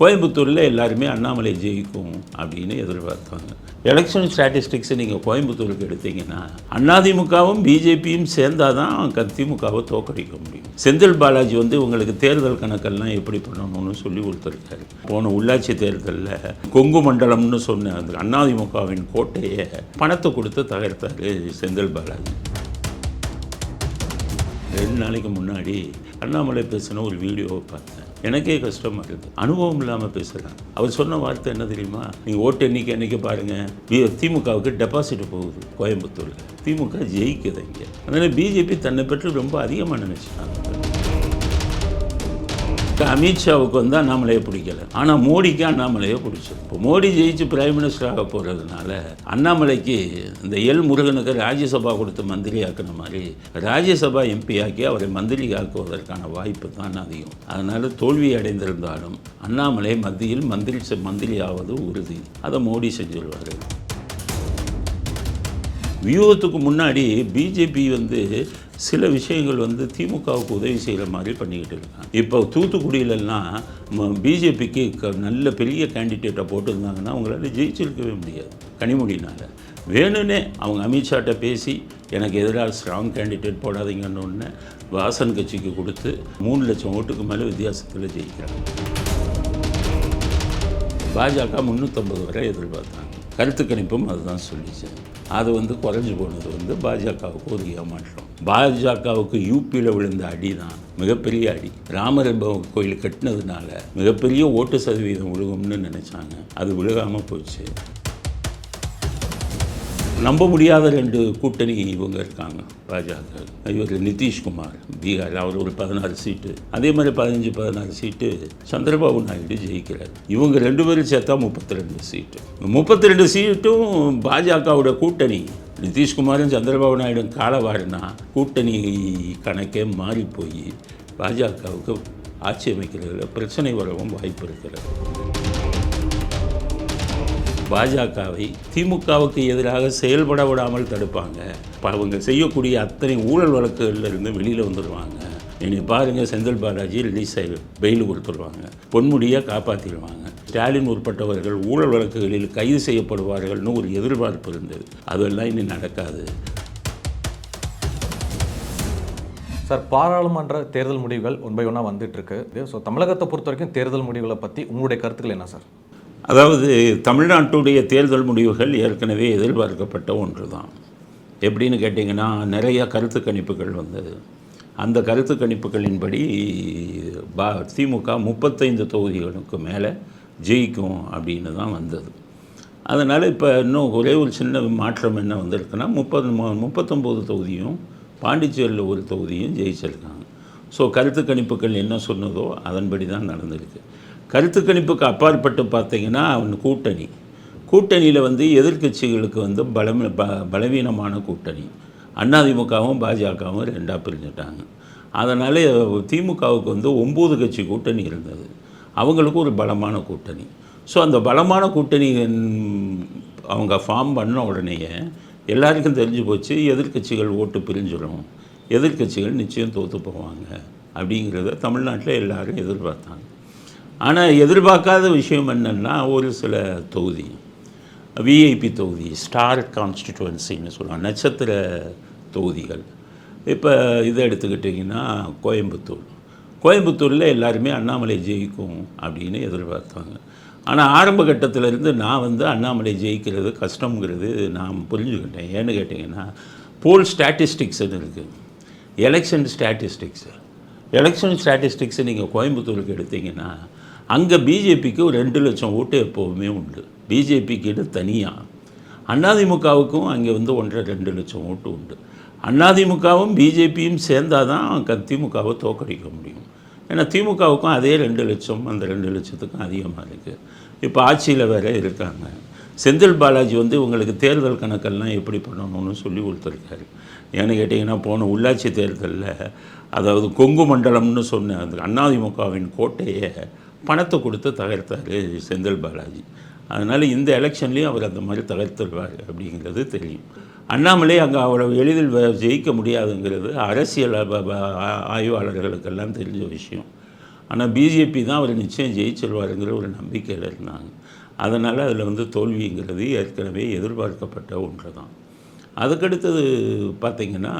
கோயம்புத்தூரில் எல்லாருமே அண்ணாமலை ஜெயிக்கும் அப்படின்னு எதிர்பார்த்தாங்க. எலெக்ஷன் ஸ்டாட்டிஸ்டிக்ஸை நீங்கள் கோயம்புத்தூருக்கு எடுத்தீங்கன்னா அதிமுகவும் பிஜேபியும் சேர்ந்தாதான் க- திமுகவை தோக்கடிக்க முடியும். செந்தில் பாலாஜி வந்து உங்களுக்கு தேர்தல் கணக்கெல்லாம் எப்படி பண்ணணும்னு சொல்லி கொடுத்துருக்காரு. போன உள்ளாட்சி தேர்தலில் கொங்கு மண்டலம்னு சொன்ன அந்த அதிமுகவின் கோட்டையை பணத்தை கொடுத்து தகர்த்தாரு செந்தில் பாலாஜி. ரெண்டு நாளைக்கு முன்னாடி அண்ணாமலை பேசின ஒரு வீடியோவை பார்த்தேன். எனக்கே கஷ்டமாக இருக்குது. அனுபவம் இல்லாமல் பேசுகிறாங்க அவர் சொன்ன வார்த்தை என்ன தெரியுமா? நீங்கள் ஓட்டு எண்ணிக்கை எண்ணிக்கை பாருங்கள் திமுகவுக்கு டெபாசிட் போகுது கோயம்புத்தூரில். திமுக ஜெயிக்குது இங்கே. அதனால் பிஜேபி தன்னை பற்றி ரொம்ப அதிகமாக நினச்சிட்டாங்க. அமித்ஷாவுக்கு வந்து அண்ணாமலையை பிடிக்கல. ஆனால் மோடிக்கு அண்ணாமலையை பிடிச்சது இப்போ மோடி ஜெயிச்சு பிரைம் மினிஸ்டராக போகிறதுனால அண்ணாமலைக்கு இந்த எல் முருகனுக்கு ராஜ்யசபா கொடுத்து மந்திரி ஆக்கின மாதிரி ராஜ்யசபா எம்பி ஆக்கி அவரை மந்திரி ஆக்குவதற்கான வாய்ப்பு தான் அதிகம். அதனால் தோல்வி அடைந்திருந்தாலும் அண்ணாமலை மத்தியில் மந்திரி மந்திரி ஆவது உறுதி. அதை மோடி செஞ்சிருவார். வியூகத்துக்கு முன்னாடி பிஜேபி வந்து சில விஷயங்கள் வந்து திமுகவுக்கு உதவி செய்கிற மாதிரி பண்ணிக்கிட்டு இருக்காங்க. இப்போ தூத்துக்குடியிலலாம் பிஜேபிக்கு நல்ல பெரிய கேண்டிடேட்டை போட்டிருந்தாங்கன்னா அவங்களால ஜெயிச்சிருக்கவே முடியாது கனிமொழினால். வேணும்னே அவங்க அமித்ஷாட்ட பேசி எனக்கு எதிராக ஸ்ட்ராங் கேண்டிடேட் போடாதீங்கன்னு ஒன்று வாசன் கட்சிக்கு கொடுத்து மூணு லட்சம் ஓட்டுக்கு மேலே வித்தியாசத்தில் ஜெயிக்கிறாங்க. பாஜக முந்நூற்றம்பது வரை எதிர்பார்த்தாங்க. கருத்து கணிப்பும் அதுதான் சொல்லிச்சு. அது வந்து குறைஞ்சி போனது வந்து பாஜகவுக்கு ஒரு ஏமாற்றம் பாஜகவுக்கு யூபியில் விழுந்த அடி தான் மிகப்பெரிய அடி. ராமர் கோயில் கட்டினதுனால மிகப்பெரிய ஓட்டு சதவீதம் விழுகும்னு நினச்சாங்க. அது விழுகாமல் போச்சு. நம்ப முடியாத ரெண்டு கூட்டணி இவங்க இருக்காங்க. பாஜக இவர் நிதிஷ்குமார் பீகார். அவர் ஒரு பதினாறு சீட்டு. அதே மாதிரி பதினஞ்சு பதினாறு சீட்டு சந்திரபாபு நாயுடு ஜெயிக்கிறார். இவங்க ரெண்டு பேரும் சேர்த்தா முப்பத்தி ரெண்டு சீட்டு. முப்பத்தி ரெண்டு சீட்டும் பாஜகவோட கூட்டணி. நிதிஷ்குமாரும் சந்திரபாபு நாயுடும் காலவாரினா கூட்டணி கணக்கே மாறி போய் பாஜகவுக்கு ஆட்சி அமைக்கிறதுல பிரச்சனை வரவும் வாய்ப்பு இருக்கிறது. பாஜகவை திமுகவுக்கு எதிராக செயல்பட விடாமல் தடுப்பாங்க. அவங்க செய்யக்கூடிய அத்தனை ஊழல் வழக்குகளில் இருந்து வெளியில் வந்துடுவாங்க இனி பாருங்கள் செந்தில் பாலாஜி ரிலீஸ் ஆகி பெயில் கொடுத்துருவாங்க பொன்முடியை காப்பாற்றிடுவாங்க ஸ்டாலின் உட்பட்டவர்கள் ஊழல் வழக்குகளில் கைது செய்யப்படுவார்கள்னு ஒரு எதிர்பார்ப்பு இருந்தது அதெல்லாம் இனி நடக்காது. சார் பாராளுமன்ற தேர்தல் முடிவுகள் ஒன் பை ஒன்னாக வந்துட்டு இருக்கு. ஸோ தமிழகத்தை பொறுத்த வரைக்கும் தேர்தல் முடிவுகளை பற்றி உங்களுடைய கருத்துக்கள் என்ன சார்? அதாவது தமிழ்நாட்டுடைய தேர்தல் முடிவுகள் ஏற்கனவே எதிர்பார்க்கப்பட்ட ஒன்று தான் எப்படின்னு கேட்டிங்கன்னா நிறைய கருத்து கணிப்புகள் வந்தது. அந்த கருத்து கணிப்புகளின்படி பா திமுக முப்பத்தைந்து தொகுதிகளுக்கு மேலே ஜெயிக்கும் அப்படின்னு தான் வந்தது. அதனால் இப்போ இன்னும் ஒரே ஒரு சின்ன மாற்றம் என்ன வந்திருக்குன்னா முப்பது மு- முப்பத்தொம்போது தொகுதியும் பாண்டிச்சேரியில் ஒரு தொகுதியும் ஜெயிச்சிருக்காங்க. ஸோ கருத்து கணிப்புகள் என்ன சொன்னதோ அதன்படி தான் நடந்திருக்கு. கருத்து கணிப்புக்கு அப்பாற்பட்டு பார்த்தீங்கன்னா அவன் கூட்டணி. கூட்டணியில் வந்து எதிர்க்கட்சிகளுக்கு வந்து பலம் ப பலவீனமான கூட்டணி. அதிமுகவும் பாஜகவும் ரெண்டாக பிரிஞ்சுட்டாங்க. அதனால் திமுகவுக்கு வந்து ஒம்பது கட்சி கூட்டணி இருந்தது. அவங்களுக்கு ஒரு பலமான கூட்டணி. ஸோ அந்த பலமான கூட்டணி அவங்க ஃபார்ம் பண்ண உடனேயே எல்லாருக்கும் தெரிஞ்சு போச்சு எதிர்க்கட்சிகள் ஓட்டு பிரிஞ்சிடும். எதிர்க்கட்சிகள் நிச்சயம் தோற்று போவாங்க. அப்படிங்கிறத தமிழ்நாட்டில் எல்லாரும் எதிர்பார்த்தாங்க. ஆனால் எதிர்பார்க்காத விஷயம் என்னென்னா ஒரு சில தொகுதி விஐபி தொகுதி ஸ்டார் கான்ஸ்டிடுவன்சின்னு சொல்லுவாங்க நட்சத்திர தொகுதிகள். இப்போ இதை எடுத்துக்கிட்டிங்கன்னா கோயம்புத்தூர். கோயம்புத்தூரில் எல்லாருமே அண்ணாமலை ஜெயிக்கும் அப்படின்னு எதிர்பார்த்தாங்க. ஆனால் ஆரம்ப கட்டத்திலேருந்து நான் வந்து அண்ணாமலை ஜெயிக்கிறது கஷ்டங்கிறது நான் புரிஞ்சுக்கிட்டேன். ஏன்னு கேட்டிங்கன்னா போல் ஸ்டாட்டிஸ்டிக்ஸ்னு இருக்குது எலெக்ஷன் ஸ்டாட்டிஸ்டிக்ஸு எலெக்ஷன் ஸ்டாட்டிஸ்டிக்ஸை நீங்கள் கோயம்புத்தூருக்கு எடுத்திங்கன்னா அங்கே பிஜேபிக்கு ஒரு ரெண்டு லட்சம் ஓட்டு எப்போவுமே உண்டு. பிஜேபிக்கிட்ட தனியாக அதிமுகவுக்கும் அங்கே வந்து ஒன்றரை ரெண்டு லட்சம் ஓட்டு உண்டு. அதிமுகவும் பிஜேபியும் சேர்ந்தால் தான் க திமுகவை தோக்கடிக்க முடியும். ஏன்னா திமுகவுக்கும் அதே ரெண்டு லட்சம் அந்த ரெண்டு லட்சத்துக்கும் அதிகமாக இருக்குது இப்போ ஆட்சியில் வேறு இருக்காங்க. செந்தில் பாலாஜி வந்து உங்களுக்கு தேர்தல் கணக்கெல்லாம் எப்படி பண்ணணும்னு சொல்லி கொடுத்துருக்காரு. ஏன்னு கேட்டிங்கன்னா போன உள்ளாட்சி தேர்தலில் அதாவது கொங்கு மண்டலம்னு சொன்ன அந்த அதிமுகவின் கோட்டையை பணத்தை கொடுத்து தகர்த்தார் செந்தில் பாலாஜி. அதனால் இந்த எலெக்ஷன்லேயும் அவர் அந்த மாதிரி தகர்த்துடுவார் அப்படிங்கிறது தெரியும். அண்ணாமலை அங்கே அவ்வளவு எளிதில் ஜெயிக்க முடியாதுங்கிறது அரசியல் ஆய்வாளர்களுக்கெல்லாம் தெரிஞ்ச விஷயம். ஆனால் பிஜேபி தான் அவர் நிச்சயம் ஜெயிச்சிருவாருங்கிற ஒரு நம்பிக்கையில் இருந்தாங்க. அதனால் அதில் வந்து தோல்விங்கிறது ஏற்கனவே எதிர்பார்க்கப்பட்ட ஒன்று தான் அதுக்கடுத்தது பார்த்திங்கன்னா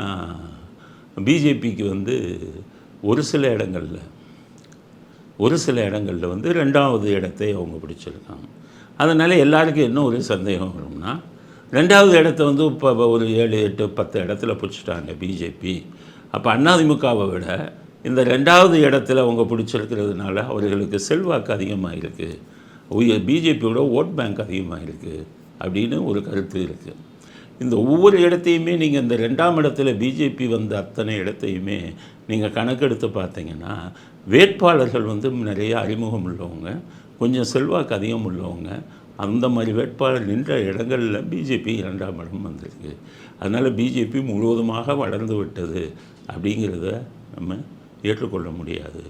பிஜேபிக்கு வந்து ஒரு சில இடங்களில் ஒரு சில இடங்களில் வந்து ரெண்டாவது இடத்தை அவங்க பிடிச்சிருக்காங்க. அதனால் எல்லாருக்கும் என்ன ஒரு சந்தேகம் வரும்னா ரெண்டாவது இடத்த வந்து இப்போ ஒரு ஏழு எட்டு பத்து இடத்துல பிடிச்சிட்டாங்க பிஜேபி அப்போ அதிமுகவை விட இந்த ரெண்டாவது இடத்துல அவங்க பிடிச்சிருக்கிறதுனால அவர்களுக்கு செல்வாக்கு அதிகமாக இருக்குது பிஜேபியோட ஓட் பேங்க் அதிகமாக இருக்குது அப்படின்னு ஒரு கருத்து இருக்குது இந்த ஒவ்வொரு இடத்தையுமே நீங்கள் இந்த ரெண்டாம் இடத்துல பிஜேபி வந்த அத்தனை இடத்தையுமே நீங்கள் கணக்கெடுத்து பார்த்தீங்கன்னா வேட்பாளர்கள் வந்து நிறைய அறிமுகம் உள்ளவங்க கொஞ்சம் செல்வாக்கு அதிகம் உள்ளவங்க. அந்த மாதிரி வேட்பாளர் நின்ற இடங்களில் பிஜேபி இரண்டாம் இடம் வந்திருக்கு. அதனால் பிஜேபி முழுவதுமாக வளர்ந்து விட்டது அப்படிங்கிறத நம்ம ஏற்றுக்கொள்ள முடியாது.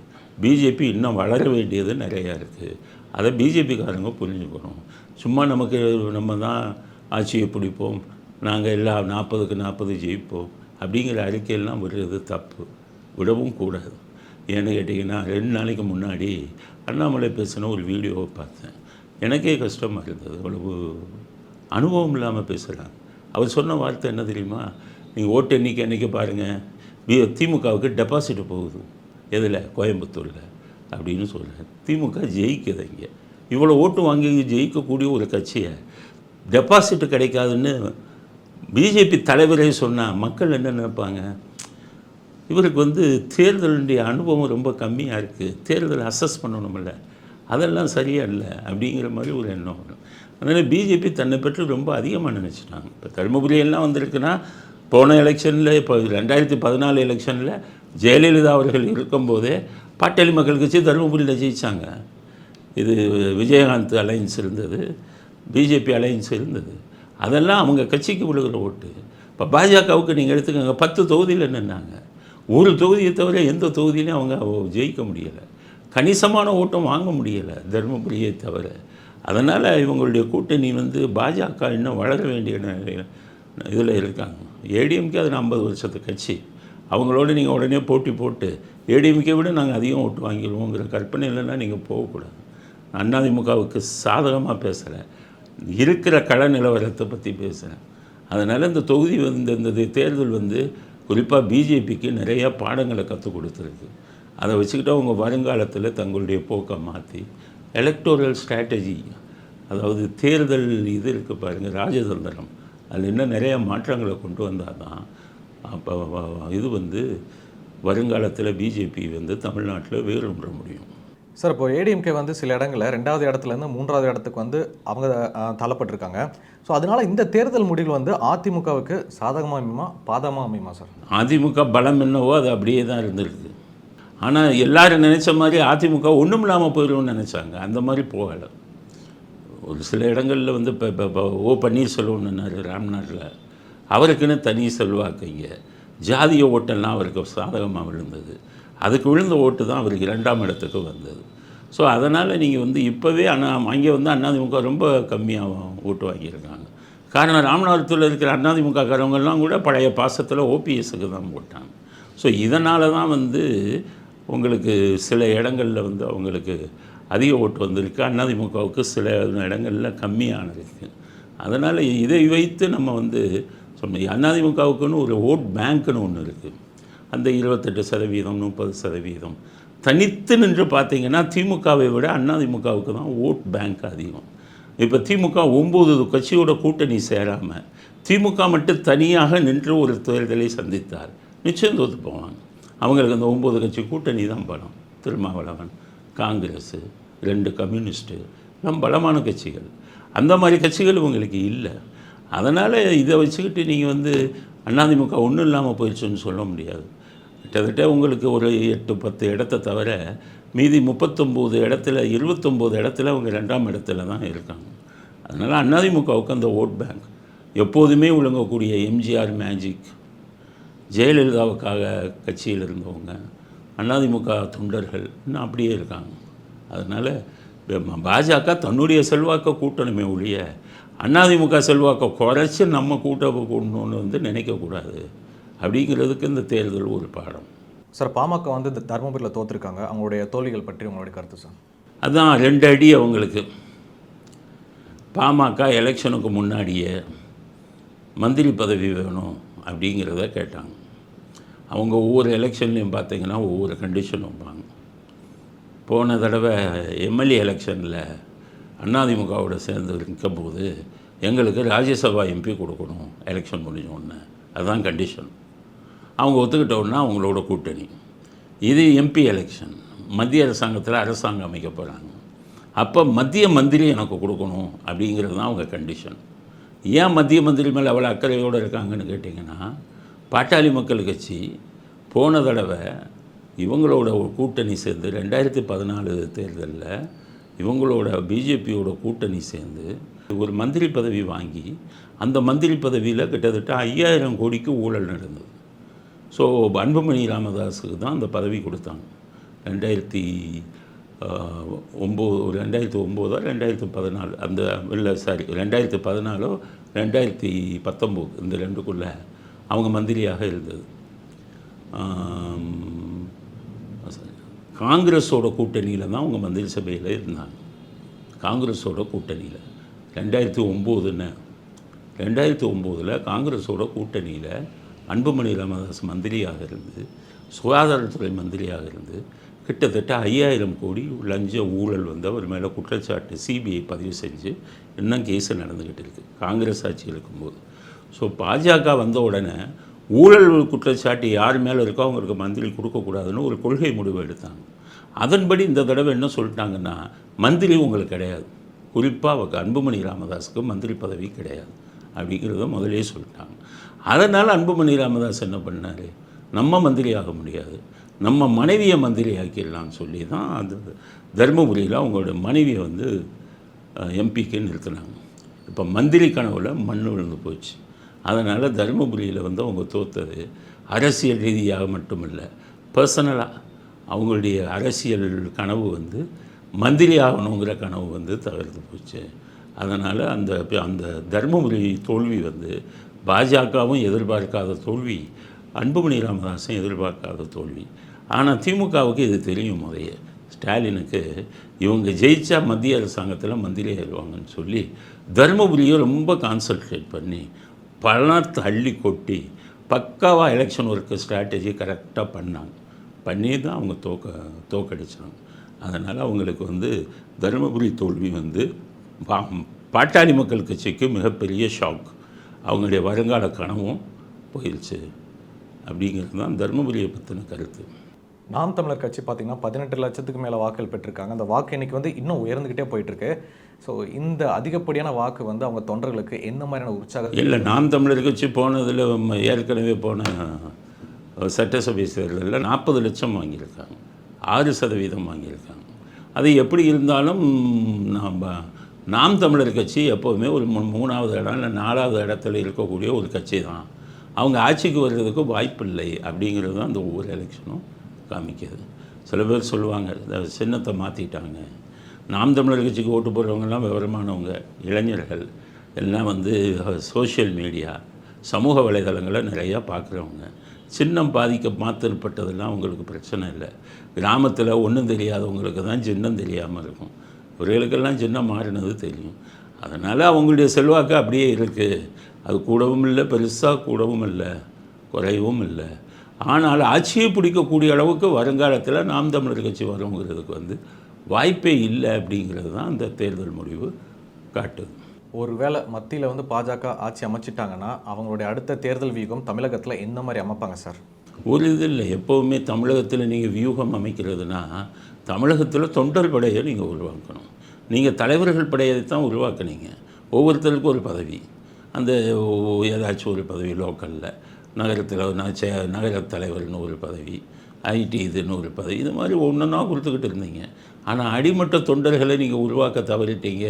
பிஜேபி இன்னும் வளர வேண்டியது நிறையா இருக்குது அதை பிஜேபிக்காரங்க புரிஞ்சுக்கணும். சும்மா நமக்கு நம்ம தான் ஆட்சியை பிடிப்போம் நாங்கள் எல்லா நாற்பதுக்கு நாற்பது ஜெயிப்போம். அப்படிங்கிற அறிக்கையெல்லாம் விடுறது தப்பு. விடவும் கூடாது. ஏன்னு கேட்டிங்கன்னா ரெண்டு நாளைக்கு முன்னாடி அண்ணாமலை பேசின ஒரு வீடியோவை பார்த்தேன். எனக்கே கஷ்டமாக இருந்தது. அவ்வளவு அனுபவம் இல்லாமல் பேசுகிறாங்க அவர் சொன்ன வார்த்தை என்ன தெரியுமா? நீங்கள் ஓட்டு எண்ணிக்கை அன்றைக்கி பாருங்கள் திமுகவுக்கு டெபாசிட் போகுது. எதில்? கோயம்புத்தூரில். அப்படின்னு சொல்கிறேன் திமுக ஜெயிக்குது இங்கே. இவ்வளோ ஓட்டு வாங்கி ஜெயிக்கக்கூடிய ஒரு கட்சியை டெபாசிட் கிடைக்காதுன்னு பிஜேபி தலைவரே சொன்னால் மக்கள் என்ன நினைப்பாங்க? இவருக்கு வந்து தேர்தலுடைய அனுபவம் ரொம்ப கம்மியாக இருக்குது தேர்தல் அசஸ் பண்ணணுமில்ல. அதெல்லாம் சரியாக இல்லை அப்படிங்கிற மாதிரி ஒரு எண்ணம் வரும். அதனால் பிஜேபி தன்னை பற்றி ரொம்ப அதிகமாக நினச்சிட்டாங்க. இப்போ தருமபுரி எல்லாம் வந்திருக்குன்னா போன எலெக்ஷனில் இப்போ ரெண்டாயிரத்தி பதினாலு எலெக்ஷனில் ஜெயலலிதா அவர்கள் இருக்கும்போதே பாட்டாளி மக்கள் கட்சி தருமபுரியில் ஜெயித்தாங்க இது விஜயகாந்த் அலையன்ஸ் இருந்தது. பிஜேபி அலையன்ஸ் இருந்தது. அதெல்லாம் அவங்க கட்சிக்கு விழுகிற ஓட்டு. இப்போ பாஜகவுக்கு நீங்கள் எடுத்துக்கோங்க பத்து தொகுதியில் நின்னாங்க ஒரு தொகுதியை தவிர எந்த தொகுதியிலையும் அவங்க ஜெயிக்க முடியலை. கணிசமான ஓட்டம் வாங்க முடியலை தருமபுரியை தவிர. அதனால் இவங்களுடைய கூட்டணி வந்து பாஜக இன்னும் வளர வேண்டிய நிலையில் இதில் இருக்காங்க. ஏடிஎம்கே அது ஐம்பது வருஷத்து கட்சி. அவங்களோட நீங்கள் உடனே போட்டி போட்டு ஏடிஎம்கே விட நாங்கள் அதிகம் ஓட்டு வாங்கிடுவோங்கிற கற்பனை இல்லைன்னா நீங்கள் போகக்கூடாது. அதிமுகவுக்கு சாதகமாக பேசுகிறேன் இருக்கிற கள நிலவரத்தை பற்றி பேசுகிறேன் அதனால் இந்த தொகுதி வந்து இந்த தேர்தல் வந்து குறிப்பாக பிஜேபிக்கு நிறைய பாடங்களை கற்றுக் கொடுத்துருக்கு. அதை வச்சுக்கிட்டு அவங்க வருங்காலத்தில் தங்களுடைய போக்கை மாற்றி எலக்டோரல் ஸ்ட்ராட்டஜி அதாவது தேர்தல் இது இருக்குது பாருங்கள் ராஜதந்திரம். அதில் இன்னும் நிறைய மாற்றங்களை கொண்டு வந்தால் தான் அப்போ இது வந்து வருங்காலத்தில் பிஜேபி வந்து தமிழ்நாட்டில் வேரூன்ற முடியும். சார் இப்போ ஏடிஎம்கே வந்து சில இடங்களில் ரெண்டாவது இடத்துலேருந்து மூன்றாவது இடத்துக்கு வந்து அவங்க தள்ளப்பட்டிருக்காங்க. ஸோ அதனால் இந்த தேர்தல் முடிவு வந்து அதிமுகவுக்கு சாதகமாக அமையுமா பாதகமாக அமையுமா சார்? அதிமுக பலம் என்னவோ அது அப்படியே தான் இருந்திருக்கு. ஆனால் எல்லாரும் நினச்ச மாதிரி அதிமுக ஒன்றும் இல்லாமல் போயிடும்னு நினச்சாங்க. அந்த மாதிரி போகலை. ஒரு சில இடங்களில் வந்து இப்போ இப்போ ஓ பன்னீர்செல்வம்னாரு ராம்நாட்டில் அவருக்குன்னு தனி செல்வாக்கு இங்கே. ஜாதிய ஓட்டெல்லாம் அவருக்கு சாதகமாக விழுந்தது அதுக்கு விழுந்த ஓட்டு தான் அவருக்கு இரண்டாம் இடத்துக்கு வந்தது. ஸோ அதனால் நீங்கள் வந்து இப்போவே அண்ணா அங்கே வந்து அண்ணாதிமுக ரொம்ப கம்மியாக ஓட்டு வாங்கியிருக்காங்க. காரணம் ராமநாதத்தில் இருக்கிற அதிமுக காரவங்கெல்லாம் கூட பழைய பாசத்தில் ஓபிஎஸ்க்கு தான் போட்டாங்க. ஸோ இதனால தான் வந்து உங்களுக்கு சில இடங்களில் வந்து அவங்களுக்கு அதிக ஓட்டு வந்திருக்கு. அதிமுகவுக்கு சில இடங்களில் கம்மியானதுக்கு. அதனால் இதை வைத்து நம்ம வந்து சொன்ன அதிமுகவுக்குன்னு ஒரு ஓட் பேங்க்னு ஒன்று இருக்குது அந்த இருபத்தெட்டு சதவீதம் முப்பது சதவீதம். தனித்து நின்று பார்த்தீங்கன்னா திமுகவை விட அதிமுகவுக்கு தான் ஓட் பேங்க் அதிகம். இப்போ திமுக ஒம்பது கட்சியோட கூட்டணி சேராமல் திமுக மட்டும் தனியாக நின்று ஒரு தேர்தலை சந்தித்தார். நிச்சயம் தோற்று போவாங்க அவங்களுக்கு அந்த ஒம்பது கட்சி கூட்டணி தான் பலம். திருமாவளவன் காங்கிரஸ் ரெண்டு கம்யூனிஸ்ட்டு எல்லாம் பலமான கட்சிகள். அந்த மாதிரி கட்சிகள் உங்களுக்கு இல்லை. அதனால் இதை வச்சுக்கிட்டு நீங்கள் வந்து அதிமுக ஒன்றும் இல்லாமல் போயிடுச்சுன்னு சொல்ல முடியாது. கிட்டத்தட்ட உங்களுக்கு ஒரு எட்டு பத்து இடத்த தவிர மீதி முப்பத்தொம்போது இடத்துல இருபத்தொம்போது இடத்துல அவங்க ரெண்டாம் இடத்துல தான் இருக்காங்க. அதனால் அதிமுகவுக்கு அந்த ஓட் பேங்க் எப்போதுமே விளங்கக்கூடிய எம்ஜிஆர் மேஜிக் ஜெயலலிதாவுக்காக கட்சியில் இருந்தவங்க அதிமுக தொண்டர்கள் இன்னும் அப்படியே இருக்காங்க. அதனால் பாஜக தன்னுடைய செல்வாக்கை கூட்டணுமே ஒழிய அதிமுக செல்வாக்கை குறைச்சி நம்ம கூட்ட கூடணும்னு வந்து நினைக்கக்கூடாது. அப்படிங்கிறதுக்கு இந்த தேர்தல் ஒரு பாடம். சார் பாமக வந்து இந்த தருமபுரியில் தோத்துருக்காங்க. அவங்களுடைய தோல்விகள் பற்றி உங்களுடைய கருத்து சார்? அதான் ரெண்டு அடி அவங்களுக்கு. பாமக எலெக்ஷனுக்கு முன்னாடியே மந்திரி பதவி வேணும் அப்படிங்கிறத கேட்டாங்க. அவங்க ஒவ்வொரு எலெக்ஷன்லையும் பார்த்தீங்கன்னா ஒவ்வொரு கண்டிஷன் வைப்பாங்க. போன தடவை எம்எல்ஏ எலெக்ஷனில் அதிமுகவோட சேர்ந்து நிற்கும்போது எங்களுக்கு ராஜ்யசபா எம்பி கொடுக்கணும் எலெக்ஷன் முடிஞ்ச உடனே. அதுதான் கண்டிஷன் அவங்க ஒத்துக்கிட்டோன்னா அவங்களோட கூட்டணி. இது எம்பி எலெக்ஷன் மத்திய அரசாங்கத்தில் அரசாங்கம் அமைக்க போகிறாங்க அப்போ மத்திய மந்திரி எனக்கு கொடுக்கணும் அப்படிங்கிறது தான் அவங்க கண்டிஷன் ஏன் மத்திய மந்திரி மேலே அவ்வளோ அக்கறையோடு இருக்காங்கன்னு கேட்டிங்கன்னா பாட்டாளி மக்கள் கட்சி போன தடவை இவங்களோட ஒரு கூட்டணி சேர்ந்து ரெண்டாயிரத்தி பதினாலு தேர்தலில் இவங்களோட பிஜேபியோட கூட்டணி சேர்ந்து ஒரு மந்திரி பதவி வாங்கி அந்த மந்திரி பதவியில் கிட்டத்தட்ட ஐயாயிரம் கோடிக்கு ஊழல் நடந்தது. ஸோ அன்புமணி ராமதாஸுக்கு தான் அந்த பதவி கொடுத்தாங்க. ரெண்டாயிரத்தி ஒம்பது ரெண்டாயிரத்தி ஒம்போதோ ரெண்டாயிரத்தி பதினாலு அந்த இல்லை சாரி ரெண்டாயிரத்தி பதினாலோ ரெண்டாயிரத்தி பத்தொம்போது இந்த ரெண்டுக்குள்ளே அவங்க மந்திரியாக இருந்தது. காங்கிரஸோட கூட்டணியில் தான் அவங்க மந்திரி சபையில் இருந்தாங்க. காங்கிரஸோட கூட்டணியில். ரெண்டாயிரத்தி ஒம்போதுன்னு ரெண்டாயிரத்தி ஒம்போதில் காங்கிரஸோட கூட்டணியில் அன்புமணி ராமதாஸ் மந்திரியாக இருந்து சுகாதாரத்துறை மந்திரியாக இருந்து கிட்டத்தட்ட ஐயாயிரம் கோடி லஞ்ச ஊழல் வந்து அவர் மேலே குற்றச்சாட்டு சிபிஐ பதிவு செஞ்சு இன்னும் கேஸு நடந்துக்கிட்டு இருக்குது காங்கிரஸ் ஆட்சி இருக்கும்போது. ஸோ பாஜக வந்த உடனே ஊழல் குற்றச்சாட்டு யார் மேலே இருக்கோ அவங்களுக்கு மந்திரி கொடுக்கக்கூடாதுன்னு ஒரு கொள்கை முடிவு எடுத்தாங்க. அதன்படி இந்த தடவை என்ன சொல்லிட்டாங்கன்னா மந்திரி உங்களுக்கு கிடையாது. குறிப்பாக அவங்க அன்புமணி ராமதாஸுக்கு மந்திரி பதவி கிடையாது. அப்படிங்கிறத முதலே சொல்லிட்டாங்க. அதனால் அன்புமணி ராமதாஸ் என்ன பண்ணார்? நம்ம மந்திரி ஆக முடியாது. நம்ம மனைவியை மந்திரி ஆக்கிடலாம்னு சொல்லி தான் அது தருமபுரியில் அவங்களோட மனைவியை வந்து எம்பிக்கு நிறுத்தினாங்க. இப்போ மந்திரி கனவில் மண் விழுந்து போச்சு. அதனால் தருமபுரியில் வந்து அவங்க தோத்தது அரசியல் ரீதியாக மட்டுமில்லை பர்சனலாக அவங்களுடைய அரசியல் கனவு வந்து மந்திரி ஆகணுங்கிற கனவு வந்து தகர்த்து போச்சு. அதனால் அந்த அந்த தருமபுரி தோல்வி வந்து பாஜகவும் எதிர்பார்க்காத தோல்வி அன்புமணி ராமதாஸும் எதிர்பார்க்காத தோல்வி. ஆனால் திமுகவுக்கு இது தெரியும் முதைய. ஸ்டாலினுக்கு இவங்க ஜெயிச்சா மத்திய அரசாங்கத்தில் மந்திரி ஆயிடுவாங்கன்னு சொல்லி தருமபுரியை ரொம்ப கான்சன்ட்ரேட் பண்ணி பணத்தை அள்ளி கொட்டி பக்காவாக எலெக்ஷன் ஒர்க்கு ஸ்ட்ராட்டஜி கரெக்டாக பண்ணாங்க. பண்ணி தான் அவங்க தோக்க தோக்கடிச்சாங்க. அதனால் அவங்களுக்கு வந்து தருமபுரி தோல்வி வந்து பா- பாட்டாளி மக்கள் கட்சிக்கு மிகப்பெரிய ஷாக் அவங்களுடைய வருங்கால கனவும் போயிடுச்சு. அப்படிங்கிறது தான் தருமபுரியை பற்றின கருத்து. நாம் தமிழர் கட்சி பார்த்தீங்கன்னா பதினெட்டு லட்சத்துக்கு மேலே வாக்குகள் பெற்றிருக்காங்க. அந்த வாக்கு எண்ணிக்கை வந்து இன்னும் உயர்ந்துக்கிட்டே போயிட்டு இருக்கு ஸோ இந்த அதிகப்படியான வாக்கு வந்து அவங்க தொண்டர்களுக்கு என்ன மாதிரியான உற்சாகத்தை இல்லை நாம் தமிழர் கட்சி போனதில் ஏற்கனவே போன சட்டசபை தேர்தலில் நாற்பது லட்சம் வாங்கியிருக்காங்க. ஆறு சதவீதம் வாங்கியிருக்காங்க. அது எப்படி இருந்தாலும் நாம் நாம் தமிழர் கட்சி எப்போவுமே ஒரு மூணாவது இடம் இல்லை நாலாவது இடத்துல இருக்கக்கூடிய ஒரு கட்சி தான். அவங்க ஆட்சிக்கு வர்றதுக்கு வாய்ப்பில்லை அப்படிங்கிறது தான் அந்த ஒவ்வொரு எலெக்ஷனும் காமிக்கிது சில பேர் சொல்லுவாங்க சின்னத்தை மாற்றிட்டாங்க நாம் தமிழர் கட்சிக்கு ஓட்டு போடுறவங்கலாம் விவரமானவங்க இளைஞர்கள். எல்லாம் வந்து சோஷியல் மீடியா சமூக வலைதளங்களை நிறையா பார்க்குறவங்க. சின்னம் பாதிக்க மாற்றப்பட்டதெல்லாம் அவங்களுக்கு பிரச்சனை இல்லை. கிராமத்தில் ஒன்றும் தெரியாதவங்களுக்கு தான் சின்னம் தெரியாமல் இருக்கும். இவர்களுக்கெல்லாம் சின்னம் மாறினது தெரியும். அதனால் அவங்களுடைய செல்வாக்கு அப்படியே இருக்குது அது கூடவும் இல்லை பெருசாக கூடவும் இல்லை குறையவும் இல்லை. ஆனால் ஆட்சியை பிடிக்கக்கூடிய அளவுக்கு வருங்காலத்தில் நாம் தமிழர் கட்சி வருங்கிறதுக்கு வந்து வாய்ப்பே இல்லை அப்படிங்கிறது தான் அந்த தேர்தல் முடிவு காட்டுது. ஒருவேளை மத்தியில் வந்து பாஜக ஆட்சி அமைச்சிட்டாங்கன்னா அவங்களுடைய அடுத்த தேர்தல் வியூகம் தமிழகத்தில் என்ன மாதிரி அமைப்பாங்க சார்? ஒரு இது இல்லை. எப்போவுமே தமிழகத்தில் நீங்கள் வியூகம் அமைக்கிறதுனா தமிழகத்தில் தொண்டர் படையை நீங்கள் உருவாக்கணும். நீங்கள் தலைவர்கள் படையை தான் உருவாக்குனீங்க. ஒவ்வொருத்தருக்கும் ஒரு பதவி. அந்த ஏதாச்சும் ஒரு பதவி லோக்கலில். நகரத்தில் நான் சே நகர தலைவர்னு ஒரு பதவி ஐடி இதுன்னு ஒரு பதவி இது மாதிரி ஒன்றுன்னா கொடுத்துக்கிட்டு இருந்தீங்க. ஆனால் அடிமட்ட தொண்டர்களை நீங்கள் உருவாக்க தவறிட்டீங்க.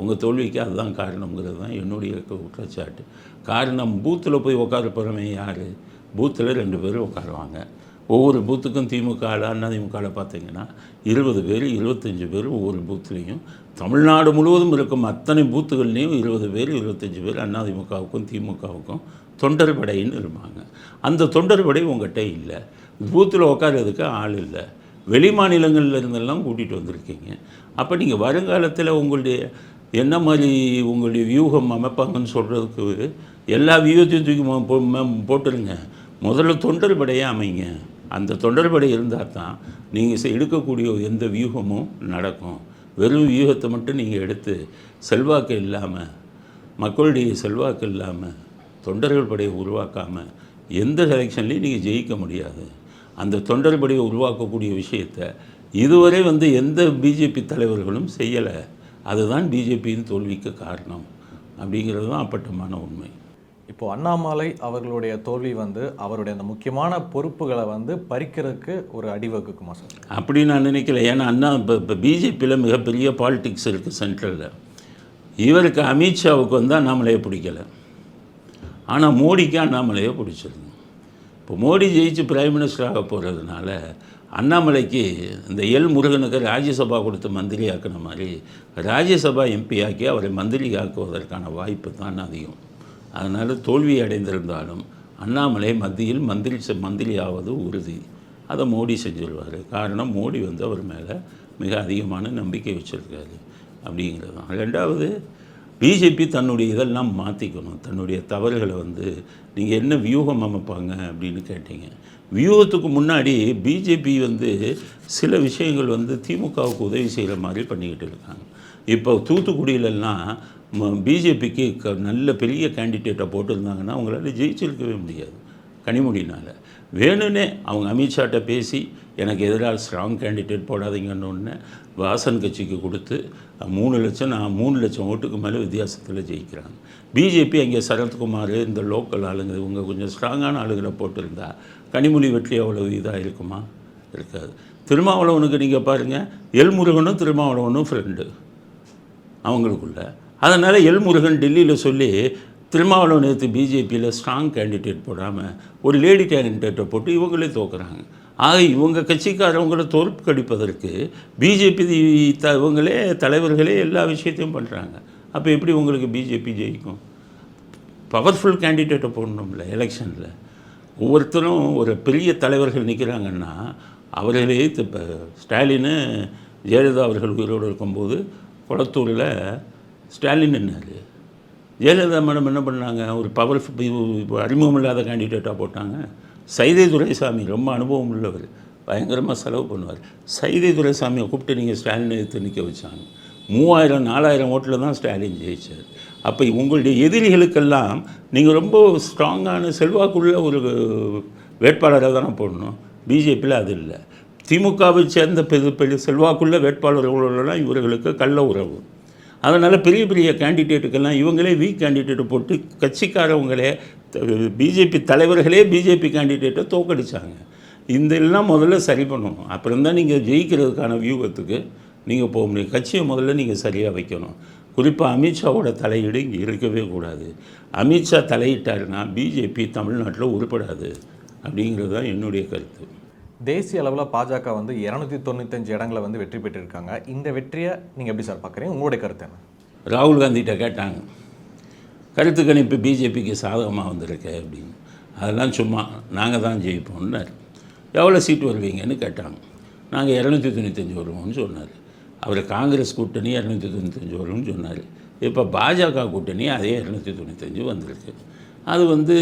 உங்கள் தோல்விக்கு அதுதான் காரணங்கிறது தான் என்னுடைய குற்றச்சாட்டு. காரணம் பூத்தில் போய் உட்கார போகிறவன் யார்? பூத்தில் ரெண்டு பேரும் உட்காருவாங்க ஒவ்வொரு பூத்துக்கும் திமுக அதிமுக பார்த்தீங்கன்னா இருபது பேர் இருபத்தஞ்சி பேர் ஒவ்வொரு பூத்துலேயும். தமிழ்நாடு முழுவதும் இருக்கும் அத்தனை பூத்துகள்லேயும் இருபது பேர் இருபத்தஞ்சி பேர் அதிமுகவுக்கும் திமுகவுக்கும் தொண்டர் படைன்னு இருப்பாங்க. அந்த தொண்டர் படை உங்கள்கிட்ட இல்லை பூத்தில் உட்காரதுக்கு ஆள் இல்லை. வெளி மாநிலங்களில் இருந்தெல்லாம் கூட்டிகிட்டு வந்திருக்கீங்க. அப்போ நீங்கள் வருங்காலத்தில் உங்களுடைய என்ன மாதிரி உங்களுடைய வியூகம் அமைப்பாங்கன்னு சொல்கிறதுக்கு எல்லா வியூகத்தையும் தூக்கி போ- போட்டுருங்க. முதல்ல தொண்டர் படையே அமைங்க. அந்த தொண்டர்படை இருந்தால் தான் நீங்கள் எடுக்கக்கூடிய எந்த வியூகமும் நடக்கும். வெறும் வியூகத்தை மட்டும் நீங்கள் எடுத்து செல்வாக்கு இல்லாமல் மக்களுடைய செல்வாக்கு இல்லாமல் தொண்டர்கள் படையை உருவாக்காமல் எந்த செலெக்ஷன்லையும் நீங்கள் ஜெயிக்க முடியாது. அந்த தொண்டர் படையை உருவாக்கக்கூடிய விஷயத்தை இதுவரை வந்து எந்த பிஜேபி தலைவர்களும் செய்யலை. அதுதான் பிஜேபியின் தோல்விக்கு காரணம். அப்படிங்கிறது தான் அப்பட்டமான உண்மை. இப்போ அண்ணாமலை அவர்களுடைய தோல்வி வந்து அவருடைய அந்த முக்கியமான பொறுப்புகளை வந்து பறிக்கிறதுக்கு ஒரு அடிவகுக்குமா சார்? அப்படி நான் நினைக்கல. ஏன்னா அண்ணா இப்போ இப்போ பிஜேபியில் மிகப்பெரிய பாலிடிக்ஸ் இருக்குது சென்ட்ரலில் இவருக்கு அமித்ஷாவுக்கு வந்து அண்ணாமலையை பிடிக்கல. ஆனால் மோடிக்கு அண்ணாமலையை பிடிச்சிருக்கு. இப்போ மோடி ஜெயிச்சு பிரைம் மினிஸ்டராக போகிறதுனால அண்ணாமலைக்கு இந்த எல் முருகனுக்கு ராஜ்யசபா கொடுத்து மந்திரி ஆக்கின மாதிரி ராஜ்யசபா எம்பி ஆக்கி அவரை மந்திரி ஆக்குவதற்கான வாய்ப்பு தான் அதிகம். அதனால் தோல்வி அடைந்திருந்தாலும் அண்ணாமலை மத்தியில் மந்திரி செ- மந்திரி ஆவது உறுதி. அதை மோடி செஞ்சிருவார். காரணம் மோடி வந்து அவர் மேலே மிக அதிகமான நம்பிக்கை வச்சுருக்காரு அப்படிங்கிறது தான். ரெண்டாவது பிஜேபி தன்னுடைய இதெல்லாம் மாற்றிக்கணும் தன்னுடைய தவறுகளை வந்து நீங்கள் என்ன வியூகம் அமைப்பாங்க அப்படின்னு கேட்டீங்க. வியூகத்துக்கு முன்னாடி பிஜேபி வந்து சில விஷயங்கள் வந்து திமுகவுக்கு உதவி செய்கிற மாதிரி பண்ணிக்கிட்டு இருக்காங்க. இப்போ தூத்துக்குடியிலலாம் பிஜேபிக்கு க நல்ல பெரிய கேண்டிடேட்டை போட்டிருந்தாங்கன்னா அவங்களால ஜெயிச்சிருக்கவே முடியாது. கனிமொழினால். வேணும்னே அவங்க அமித்ஷாட்ட பேசி எனக்கு எதிராக ஸ்ட்ராங் கேண்டிடேட் போடாதீங்கன்னு ஒன்று வாசன் கட்சிக்கு கொடுத்து மூணு லட்சம் நான் மூணு லட்சம் ஓட்டுக்கு மேலே வித்தியாசத்தில் ஜெயிக்கிறாங்க. பிஜேபி அங்கே சரத்குமார் இந்த லோக்கல் ஆளுங்க இவங்க கொஞ்சம் ஸ்ட்ராங்கான ஆளுகளை போட்டிருந்தா கனிமொழி வெற்றி அவ்வளோ இதாக இருக்குமா? இருக்காது. திருமாவளவனுக்கு நீங்கள் பாருங்கள் எல்முருகனும் திருமாவளவனும் ஃப்ரெண்டு அவங்களுக்குள்ள. அதனால் எல்முருகன் டெல்லியில் சொல்லி திருமாவளவன் நேற்று பிஜேபியில் ஸ்ட்ராங் கேண்டிடேட் போடாமல் ஒரு லேடி கேண்டிடேட்டை போட்டு இவங்களே தோக்குறாங்க. ஆக இவங்க கட்சிக்காரவங்களை தோற்கடிப்பதற்கு பிஜேபி த இவங்களே தலைவர்களே எல்லா விஷயத்தையும் பண்ணுறாங்க அப்போ எப்படி உங்களுக்கு பிஜேபி ஜெயிக்கும்? பவர்ஃபுல் கேண்டிடேட்டை போடணும்ல எலெக்ஷனில் ஒவ்வொருத்தரும் ஒரு பெரிய தலைவர்கள் நிற்கிறாங்கன்னா அவர்களே இப்போ ஸ்டாலின் ஜெயலலிதா அவர்கள் உயிரோடு இருக்கும்போது குளத்தூரில் ஸ்டாலின் என்னார்? ஜெயலலிதா மேடம் என்ன பண்ணாங்க? ஒரு பவர் அறிமுகம் இல்லாத கேண்டிடேட்டாக போட்டாங்க. சைதை துரைசாமி ரொம்ப அனுபவம் உள்ளவர். பயங்கரமாக செலவு பண்ணுவார். சைதை துரைசாமியை கூப்பிட்டு நீங்கள் ஸ்டாலினை எடுத்து நிற்க வச்சாங்க. மூவாயிரம் நாலாயிரம் ஓட்டில் தான் ஸ்டாலின் ஜெயிச்சார். அப்போ உங்களுடைய எதிரிகளுக்கெல்லாம் நீங்கள் ரொம்ப ஸ்ட்ராங்கான செல்வாக்குள்ள ஒரு வேட்பாளராக தானே போடணும். பிஜேபியில் அது இல்லை. திமுகவை சேர்ந்த பெரு பெரிய செல்வாக்குள்ள வேட்பாளர்களெல்லாம் இவர்களுக்கு கள்ள உறவு. அதனால் பெரிய பெரிய கேண்டிடேட்டுக்கெல்லாம் இவங்களே வீக் கேண்டிடேட்டு போட்டு கட்சிக்காரவங்களே பிஜேபி தலைவர்களே பிஜேபி கேண்டிடேட்டை தோக்கடித்தாங்க இந்த எல்லாம் முதல்ல சரி பண்ணணும். அப்புறம் தான் நீங்கள் ஜெயிக்கிறதுக்கான வியூகத்துக்கு நீங்கள் போக முடியும். கட்சியை முதல்ல நீங்கள் சரியாக வைக்கணும். குறிப்பாக அமித்ஷாவோட தலையீடு இங்கே இருக்கவே கூடாது. அமித்ஷா தலையிட்டாருன்னா பிஜேபி தமிழ்நாட்டில் உருப்படாது. அப்படிங்கிறது தான் என்னுடைய கருத்து. தேசிய அளவில் பாஜக வந்து இரநூத்தி தொண்ணூத்தஞ்சு இடங்களை வந்து வெற்றி பெற்றிருக்காங்க. இந்த வெற்றியை நீங்கள் எப்படி சார் பார்க்குறீங்க உங்களுடைய கருத்து என்ன? ராகுல் காந்திகிட்ட கேட்டாங்க. கருத்து கணிப்பு பிஜேபிக்கு சாதகமாக வந்திருக்கு அப்படின்னு. அதெல்லாம் சும்மா நாங்கள் தான் ஜெயிப்போம்னார். எவ்வளோ சீட்டு வருவீங்கன்னு கேட்டாங்க. நாங்கள் இரநூத்தி தொண்ணூத்தஞ்சு வருவோம்னு சொன்னார். அவர் காங்கிரஸ் கூட்டணி இரநூத்தி தொண்ணூத்தஞ்சு வரும்னு சொன்னார். இப்போ பாஜக கூட்டணி அதே இரநூத்தி தொண்ணூத்தஞ்சு வந்திருக்கு. அது வந்து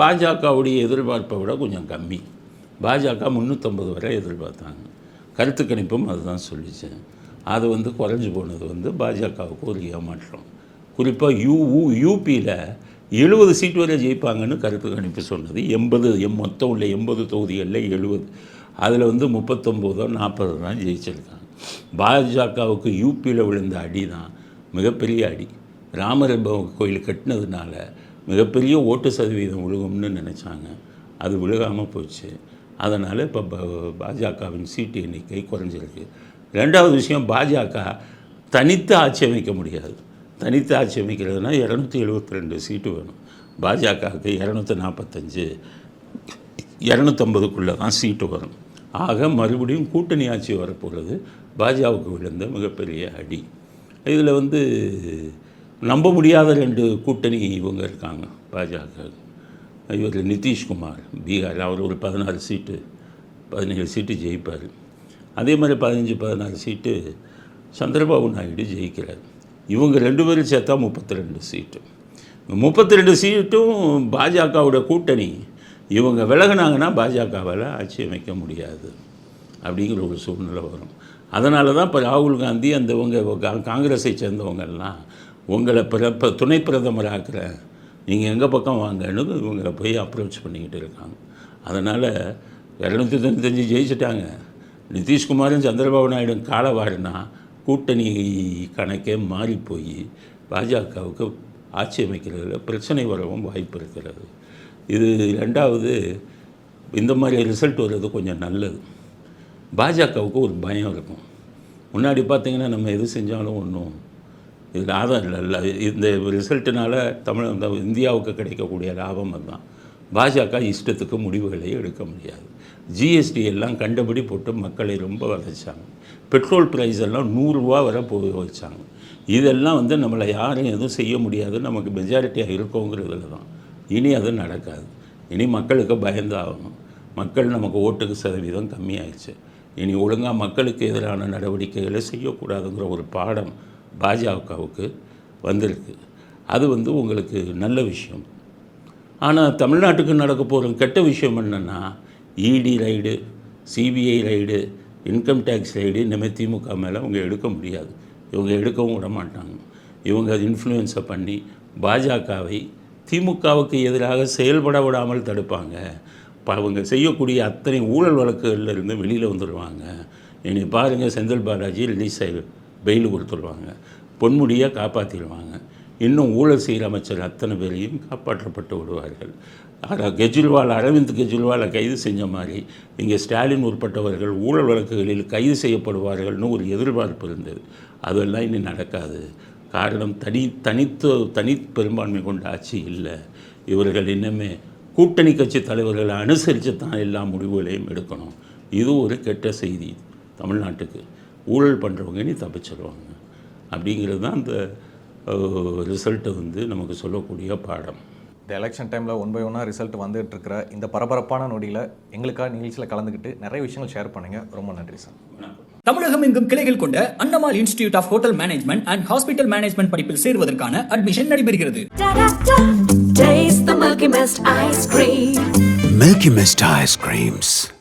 பாஜகவுடைய எதிர்பார்ப்பை விட கொஞ்சம் கம்மி. பாஜக முந்நூற்றம்பது வரை எதிர்பார்த்தாங்க. கருத்து கணிப்பும் அதுதான் சொல்லிச்சு. அது வந்து குறைஞ்சி போனது வந்து பாஜகவுக்கு ஒரு ஏமாற்றம். குறிப்பாக யூ யூபியில் எழுபது சீட் வரை ஜெயிப்பாங்கன்னு கருத்து கணிப்பு சொன்னது. எண்பது எம் மொத்தம் உள்ள எண்பது தொகுதிகளில் எழுபது. அதில் வந்து முப்பத்தொம்போதோ நாற்பது தான் ஜெயிச்சிருக்காங்க. பாஜகவுக்கு யூபியில் விழுந்த அடி தான் மிகப்பெரிய அடி. ராமர் கோயில் கட்டினதுனால மிகப்பெரிய ஓட்டு சதவீதம் விழுகும்னு நினச்சாங்க. அது விழுகாமல் போச்சு. அதனால் இப்போ பாஜகவின் சீட்டு எண்ணிக்கை குறைஞ்சிருக்கு. ரெண்டாவது விஷயம் பாஜக தனித்து ஆட்சி அமைக்க முடியாது. தனித்து ஆட்சி அமைக்கிறதுனா இரநூத்தி எழுபத்தி ரெண்டு சீட்டு வேணும். பாஜகவுக்கு இரநூத்தி நாற்பத்தஞ்சு இரநூத்தம்பதுக்குள்ளே தான் சீட்டு வரும். ஆக மறுபடியும் கூட்டணி ஆட்சி வரப்போகிறது பாஜகவுக்கு விழுந்த மிகப்பெரிய அடி. இதில் வந்து நம்ப முடியாத ரெண்டு கூட்டணி இவங்க இருக்காங்க பாஜக இவர் நிதிஷ்குமார் பீகார் அவர் ஒரு பதினாறு சீட்டு பதினேழு சீட்டு ஜெயிப்பார். அதே மாதிரி பதினஞ்சு பதினாறு சீட்டு சந்திரபாபு நாயுடு ஜெயிக்கிறார். இவங்க ரெண்டு பேரும் சேர்த்தா முப்பத்தி ரெண்டு சீட்டு. முப்பத்தி ரெண்டு சீட்டும் பாஜகவோட கூட்டணி. இவங்க விலகுனாங்கன்னா பாஜகவால் ஆட்சி அமைக்க முடியாது அப்படிங்கிற ஒரு சூழ்நிலை வரும். அதனால தான் இப்போ ராகுல் காந்தி அந்த உங்க கா- காங்கிரஸை சேர்ந்தவங்கெல்லாம் உங்களை பிற துணை பிரதமராக்குறேன் நீங்கள் எங்கள் பக்கம் வாங்கன்னு இவங்களை போய் அப்ரோச் பண்ணிக்கிட்டு இருக்காங்க. அதனால் இரநூத்தி தொண்ணூத்தஞ்சு ஜெயிச்சிட்டாங்க. நிதிஷ்குமாரும் சந்திரபாபு நாயுடும் காலை வாரினா கூட்டணி கணக்கே மாறி போய் பாஜகவுக்கு ஆட்சி அமைக்கிறதுல பிரச்சனை வரவும் வாய்ப்பு இருக்கிறது. இது ரெண்டாவது இந்த மாதிரி ரிசல்ட் வர்றது கொஞ்சம் நல்லது. பாஜகவுக்கு ஒரு பயம் இருக்கும். முன்னாடி பார்த்திங்கன்னா நம்ம எது செஞ்சாலும் ஒன்றும் இது ஆதாரம் இல்லை இந்த ரிசல்ட்டுனால தமிழ் இந்த இந்தியாவுக்கு கிடைக்கக்கூடிய லாபம் அதுதான். பாஜக இஷ்டத்துக்கு முடிவுகளை எடுக்க முடியாது. ஜிஎஸ்டி எல்லாம் கண்டபடி போட்டு மக்களை ரொம்ப வதைச்சாங்க. பெட்ரோல் ப்ரைஸ் எல்லாம் நூறுரூவா வரை போக வச்சாங்க இதெல்லாம் வந்து நம்மளை யாரும் எதுவும் செய்ய முடியாது. நமக்கு மெஜாரிட்டியாக இருக்கோங்கிறதுல தான். இனி அது நடக்காது. இனி மக்களுக்கு பயந்தாகணும். மக்கள் நமக்கு ஓட்டுக்கு சதவீதம் கம்மியாயிடுச்சு. இனி ஒழுங்காக மக்களுக்கு எதிரான நடவடிக்கைகளை செய்யக்கூடாதுங்கிற ஒரு பாடம் பாஜகவுக்கு வந்திருக்கு. அது வந்து உங்களுக்கு நல்ல விஷயம். ஆனால் தமிழ்நாட்டுக்கு நடக்க போகிற கெட்ட விஷயம் என்னென்னா ED raid CBI raid income tax raid இனிமேல் திமுக மேலே அவங்க எடுக்க முடியாது. இவங்க எடுக்கவும் விட மாட்டாங்க. இவங்க இன்ஃப்ளூயன்ஸை பண்ணி பாஜகவை திமுகவுக்கு எதிராக செயல்பட விடாமல் தடுப்பாங்க. அவங்க செய்யக்கூடிய அத்தனை ஊழல் வழக்குகளில் இருந்து வெளியில் வந்துடுவாங்க இனி பாருங்கள் செந்தில் பாலாஜி ரிலீஸ் ஆகி பெயில் கொடுத்துருவாங்க. பொன்முடியாக காப்பாற்றிடுவாங்க இன்னும் ஊழல் செய்கிற அமைச்சர் அத்தனை பேரையும் காப்பாற்றப்பட்டு விடுவார்கள். ஆனால் கெஜ்ரிவால் அரவிந்த் கெஜ்ரிவாலை கைது செஞ்ச மாதிரி இங்கே ஸ்டாலின் உட்பட்டவர்கள் ஊழல் வழக்குகளில் கைது செய்யப்படுவார்கள்னு ஒரு எதிர்பார்ப்பு இருந்தது. அதெல்லாம் இனி நடக்காது. காரணம் தனி தனித்து தனி பெரும்பான்மை கொண்ட ஆட்சி இல்லை. இவர்கள் இன்னுமே கூட்டணி கட்சி தலைவர்களை அனுசரித்து தான் எல்லா முடிவுகளையும் எடுக்கணும். இது ஒரு கெட்ட செய்தி தமிழ்நாட்டுக்கு. ஊழல் பண்ணுறவங்க இனி தப்பிச்சிடுவாங்க அப்படிங்கிறது தான் அந்த ரிசல்ட்டை வந்து நமக்கு சொல்லக்கூடிய பாடம். இந்த எலெக்ஷன் டைமில் ஒன் பை ஒன்னாக ரிசல்ட் வந்துட்டு இருக்கிற இந்த பரபரப்பான நொடியில் எங்களுக்காக நிகழ்ச்சியில் கலந்துக்கிட்டு நிறைய விஷயங்கள் ஷேர் பண்ணுங்க. ரொம்ப நன்றி சார் தமிழகம் எங்கும் கிளைகள் கொண்ட அன்னமால் institute of hotel management and hospital management படிப்பில் சேர்வதற்கான அட்மிஷன் நடைபெறுகிறது. Milky Mist ice creams.